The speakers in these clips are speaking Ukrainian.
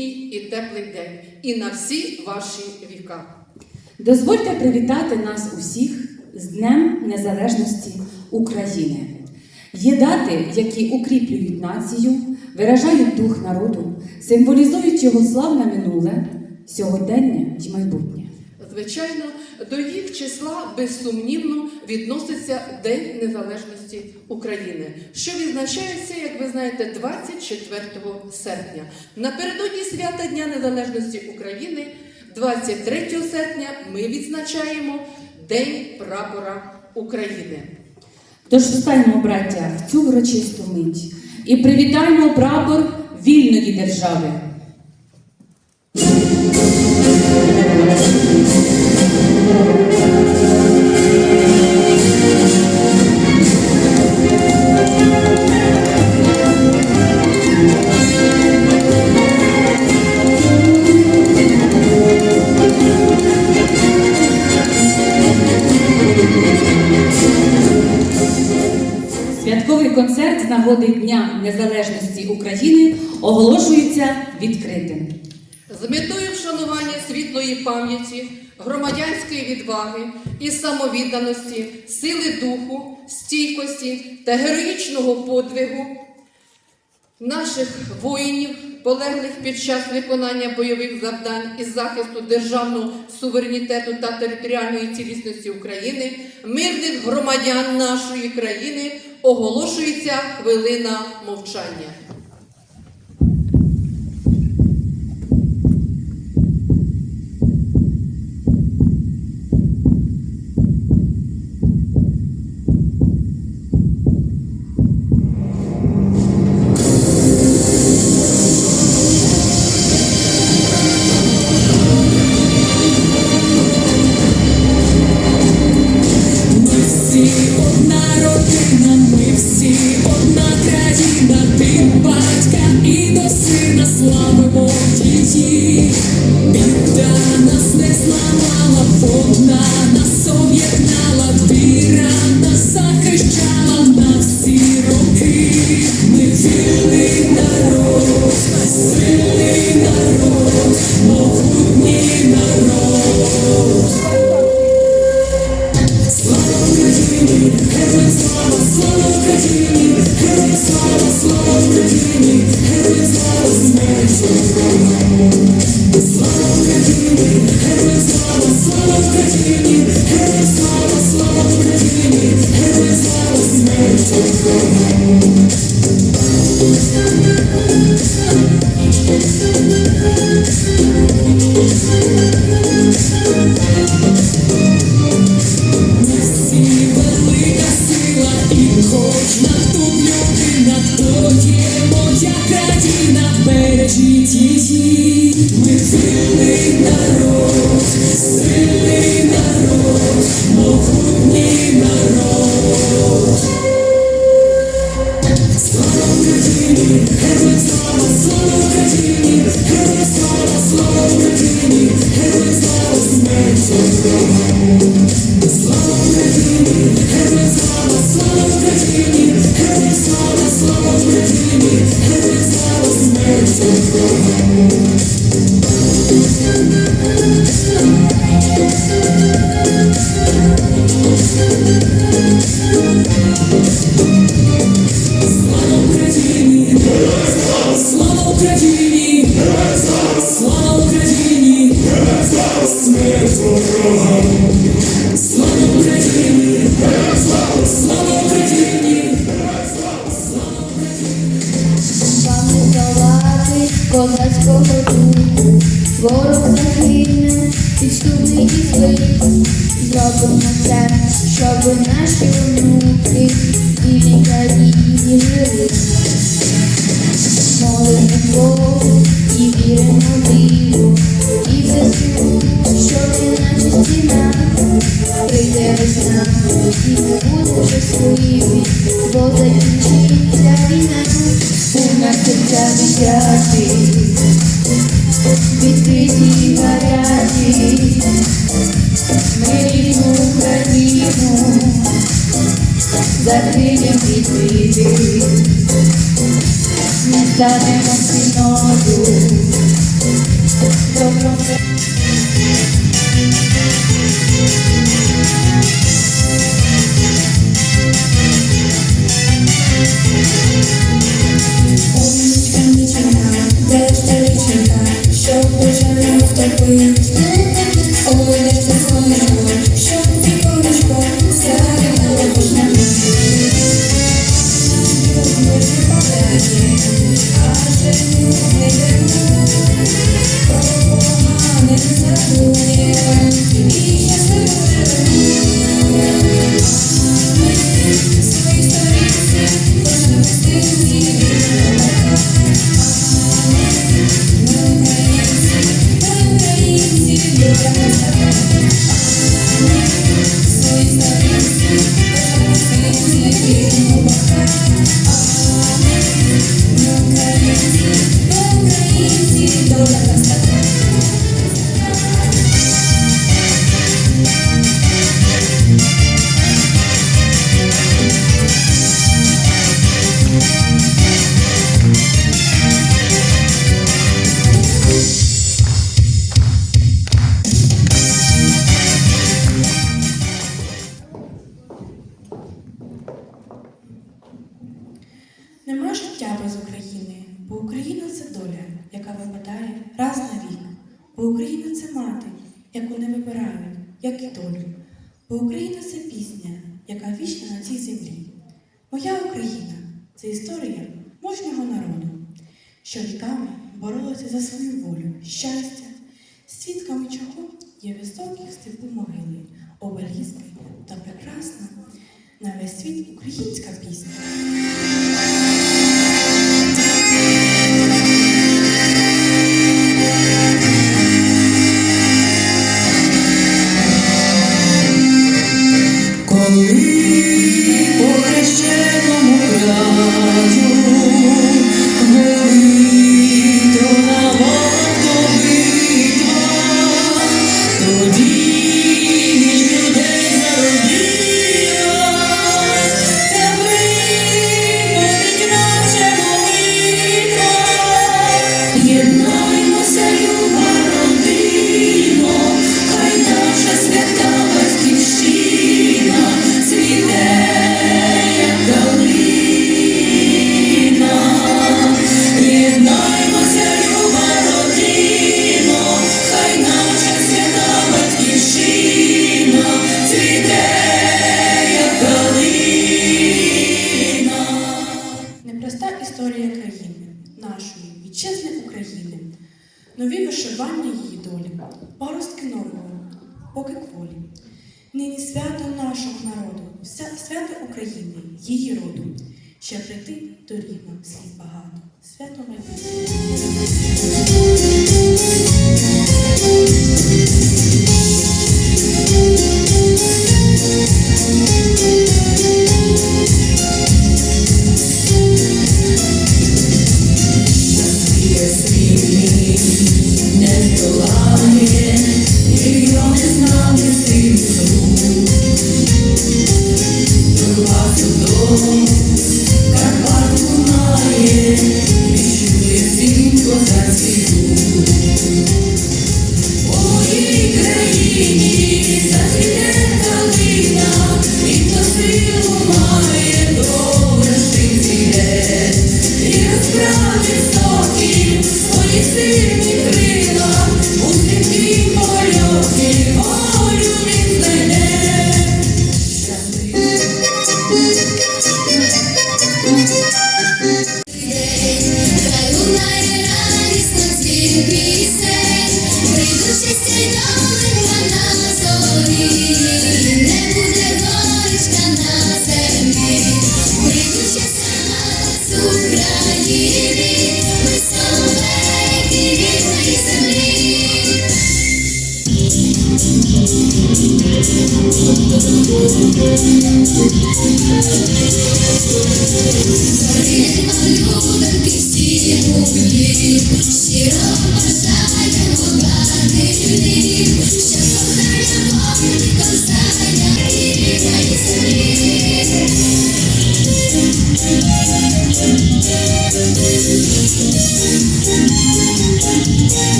літній і теплий день. І на всі ваші віка. Дозвольте привітати нас усіх з Днем Незалежності України. Є дати, які укріплюють націю, виражають дух народу, символізують його славне минуле, сьогодення й майбутнє. Звичайно, до їх числа безсумнівно відноситься День Незалежності України, що відзначається, як ви знаєте, 24 серпня. Напередодні свята Дня Незалежності України, 23 серпня, ми відзначаємо День прапора України. Тож встаньмо, браття, в цю урочисту мить і привітаймо прапор вільної держави. І самовідданості, сили духу, стійкості та героїчного подвигу наших воїнів, полеглих під час виконання бойових завдань із захисту державного суверенітету та територіальної цілісності України, мирних громадян нашої країни оголошується хвилина мовчання. presente. святи, відкриті гарячі, ми рідну Україну, закриємо відбити, не станемо всі. Бо Україна це пісня, яка вічна на цій землі. Моя Україна це історія мужнього народу, що ріками боролася за свою волю, щастя, свідками чого є високі в степу могили, обелізки та прекрасна на весь світ українська пісня. поки кволі. Нині свято нашого народу, свято України, її роду. Ще прийти доріг нам слід багато. Свято майбутнє.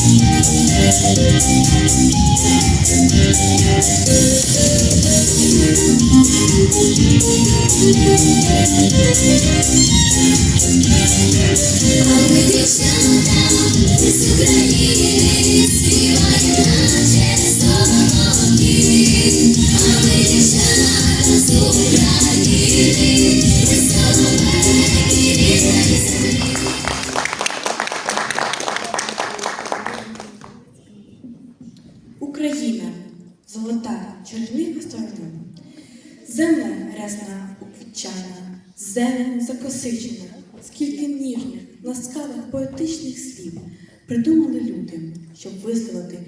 Дівчата з України зелень скільки ніжних, ласкавих поетичних слів придумали люди, щоб висловити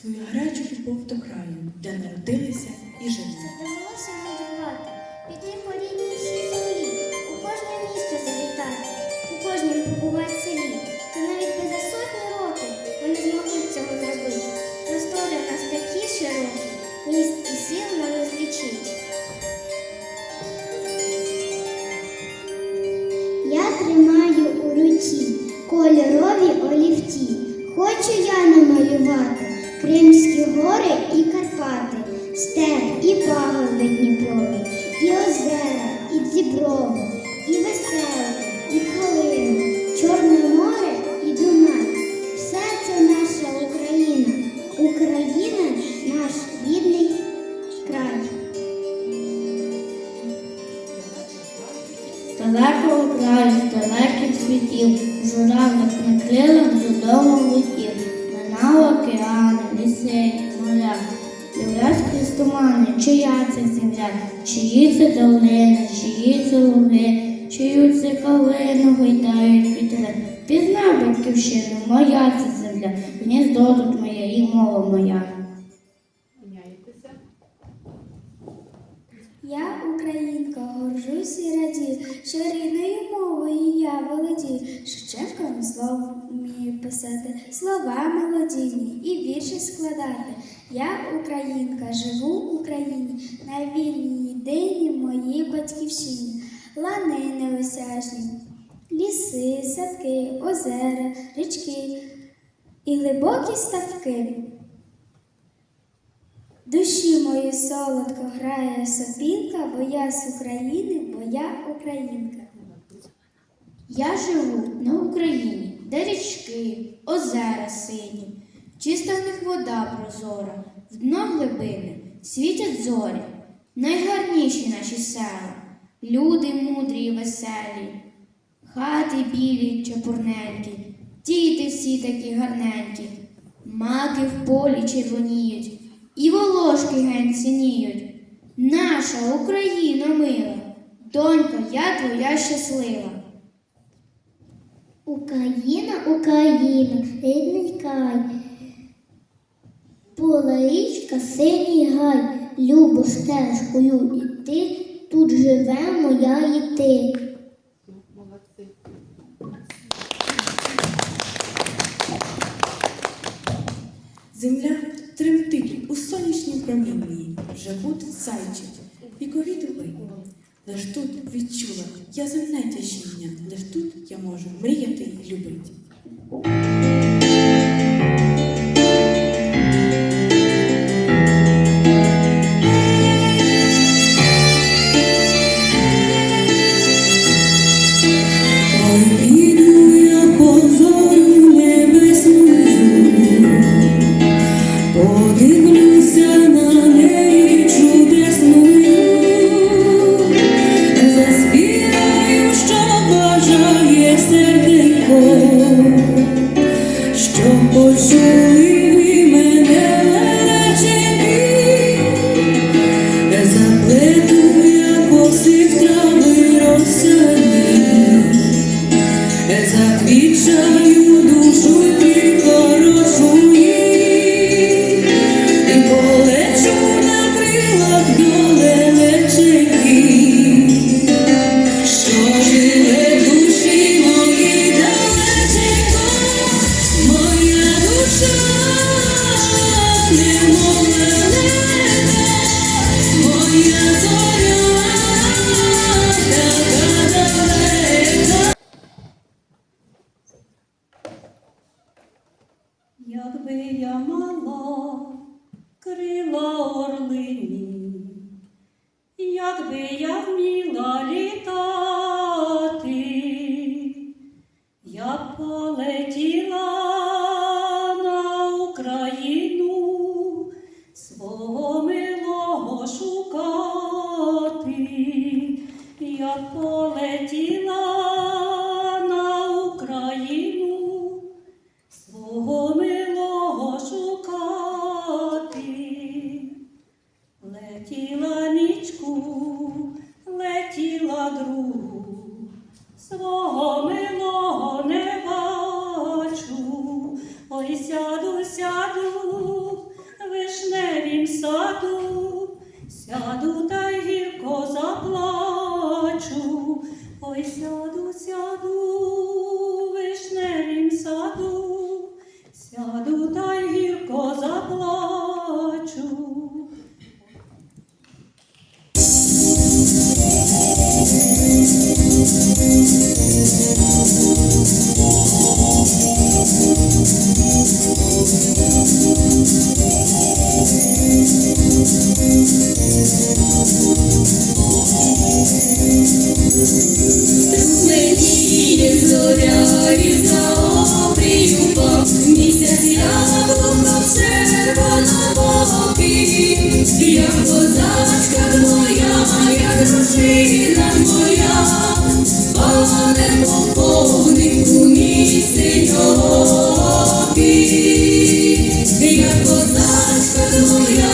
свою гарячу любов до краю, де народилися і жили. Довелося надягати, піти по рідній землі, у кожне місто завітати, у кожнім побувати селі. Та навіть би за сотні років не змогли цього зробити. Простори в нас такі широкі, міст і сил нам не злічить. Тримаю у руці кольорові олівці. Хочу я намалювати Кримські гори і Карпати, степ і пагорби Дніпрові, і озера, і Діброви, і веселки, і калину, тут моє і мова моя. Я українка, горжусь і радію, що рідною мовою я володію. Шевченковим словом вмію писати, слова мелодійні і вірші складати. Я українка, живу в Україні, на вільній єдиній моїй батьківщині. Лани неосяжні, ліси, садки, озера, річки і глибокі ставки. Душі мої солодко грає сопілка, бо я з України, бо я українка. Я живу на Україні, де річки, озера сині, чиста в них вода прозора, в дно глибини світять зорі, найгарніші наші села, люди мудрі й веселі, хати білі чепурненькі, діти всі такі гарненькі, маки в полі червоніють, і волошки ген синіють. Наша Україна мила, донька, я твоя щаслива. Україна, Україна, рідний край. Була річка, синій гай, любо стежкою іти, тут живе моя і ти. Земля тремтить у сонячній промінні, живуть зайчик, вікові дуби. Лиш тут відчула я земне тяжіння, лиш тут я можу мріяти й любити. Подивлюся на неї я полетіла синьокий, як козачка твоя,